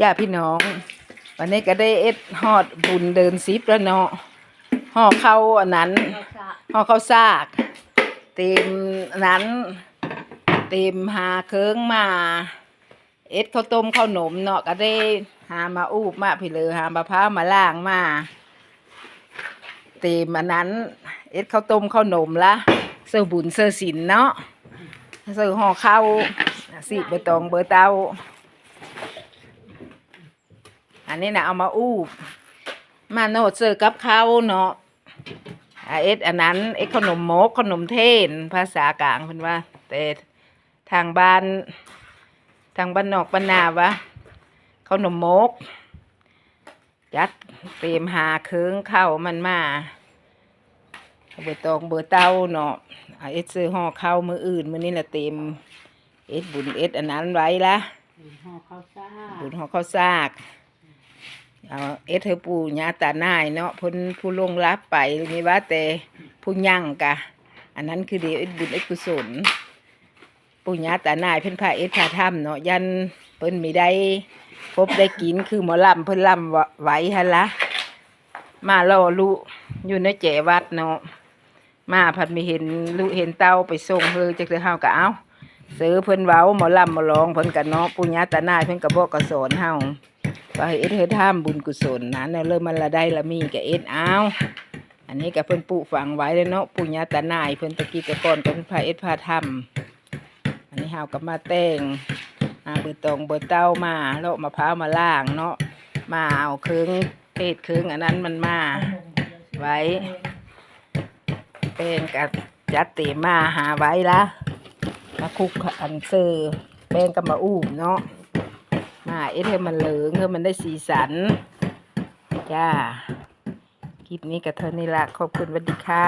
จ้าพี่น้อง วันนี้ก็ได้เอ็ดฮอดบุญเดินซิปแล้วเนาะห่อเข้าวอันนั้นห่อข้าวซาก เต็มอันนั้น เต็มหาเคิงมา เอ็ดข้าวต้มข้าวหนมเนาะก็ได้หามาอูบมาพี่เลยหามะพร้าวมาล่างมาเต็มอันนั้น เอ็ดข้าวต้มข้าวหนมละเสื้อบุญเสื้อศิลเนาะเสื้อห่อข้าวสิเบอร์ตองเบอร์เต้า อันนี้นะเอามาอูบมาโนดเสื้อกับข้าวเนาะอ่าเอ็ดอันนั้นเอ็ดขนมมกขนมเทนภาษากลางเพิ่นว่า แต่ทางบ้านทางบ้านนอกบ้านนาวะขนมมกจัดเตรียมหาเครื่องเข้าวมันมาเบอร์ตองเบอร์เต้าเนาะเอาเอ็ดซื้อห่อข้าวมืออื่นมื้อนี้ละเต็มเอ็ดบุญเอ็ดอันนั้นไว้ละห่อข้าวซ่าบุญห่อข้าวซาก เอาเอเธอปู่ย่าตานายเนาะพ้นผู้ลงรับไปนี่ว่าแต่ผู้ยั่งกะ อันนั้นคือเดียวบุญเอ็ดกุศลปู่ย่าตานายเพิ่นพาเอ็ดพาถ้ำเนาะยันเพิ่นมีได้พบได้กินคือหมอลำเพิ่นลำไหวฮันละมาล่อลุอยู่ในแจวัดเนาะมาพัดมีเห็นลุเห็นเต้าไปส่งเฮอจากเธอเฮาก็เอาซื้อเพิ่นเว้าหมอลำหมอร้องเพิ่นก็เนาะปู่ย่าตานายเพิ่นก็บอกก็สอนเฮา ว่าให้เอ็ดเฮ็ดทำบุญกุศลนะเนี่ยเริ่มมันละได้ละมีกับเอ็ดเอาอันนี้กับเพิ่นปลูกฝังไว้เลยเนาะปู่ย่าตานายเพิ่นตะกี้ต่ก่อนก็เพิ่นพาเอ็ดพาทำอันนี้เฮาก็มาแต่งมาเบอร์ตองเบอร์เต้ามาแล้วมะพร้าวมาล่างเนาะมาเอาเครื่งเทศเครื่องอันนั้นมันมาไว้ เป็นกับจัดเตรียมาหาไว้ละมาคุกอันเซอร์แป้งกับมาอูบเนาะ เอ็ดให้มันเหลืองให้มันได้สีสัน จ้า คลิปนี้กับเธอนี่ละขอบคุณวัสดีค่ะ